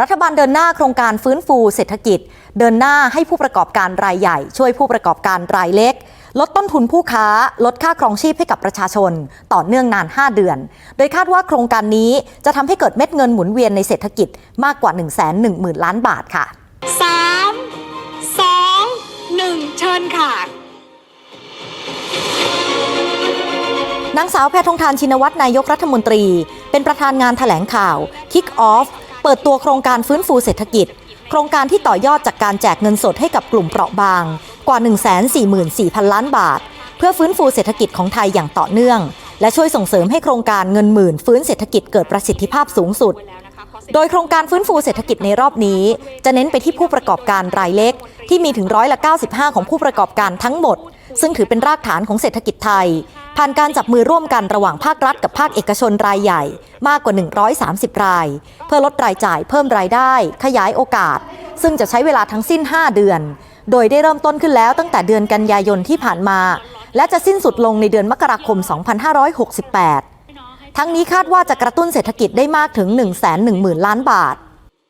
รัฐบาลเดินหน้าโครงการฟื้นฟูเศรษฐกิจ เดินหน้าให้ผู้ประกอบการรายใหญ่ ช่วยผู้ประกอบการรายเล็ก ลดต้นทุนผู้ค้า ลดค่าครองชีพให้กับประชาชน ต่อเนื่องนาน 5 เดือน โดยคาดว่าโครงการนี้จะทำให้เกิดเม็ดเงินหมุนเวียนในเศรษฐกิจมากกว่า 1 1 0 0 0 0 ล้านบาทค่ะสามสองหนึ่งเชิญค่ะนางสาวแพทองทานชินวัตรนายกรัฐมนตรี เป็นประธานงานถแถลงข่าว Kick Off เปิดตัวโครงการฟื้นฟูเศรษฐกิจ โครงการที่ต่อยอดจากการแจกเงินสดให้กับกลุ่มเปราะบาง กว่า 144,000 ล้านบาท เพื่อฟื้นฟูเศรษฐกิจของไทยอย่างต่อเนื่อง และช่วยส่งเสริมให้โครงการเงินหมื่นฟื้นเศรษฐกิจเกิดประสิทธิภาพสูงสุด โดยโครงการฟื้นฟูเศรษฐกิจในรอบนี้ จะเน้นไปที่ผู้ประกอบการรายเล็ก ที่มีถึงร้อยละ 95 ของผู้ประกอบการทั้งหมด ซึ่งถือเป็นรากฐานของเศรษฐกิจไทย ผ่านการจับมือร่วมกันระหว่างภาครัฐกับภาคเอกชนรายใหญ่ มากกว่า 130 ราย เพื่อลดรายจ่ายเพิ่มรายได้ ขยายโอกาส ซึ่งจะใช้เวลาทั้งสิ้น 5 เดือน โดยได้เริ่มต้นขึ้นแล้วตั้งแต่เดือนกันยายนที่ผ่านมา และจะสิ้นสุดลงในเดือนมกราคม 2568 ทั้งนี้คาดว่าจะกระตุ้นเศรษฐกิจได้มากถึง 1 1 0 0 0 0 ล้านบาท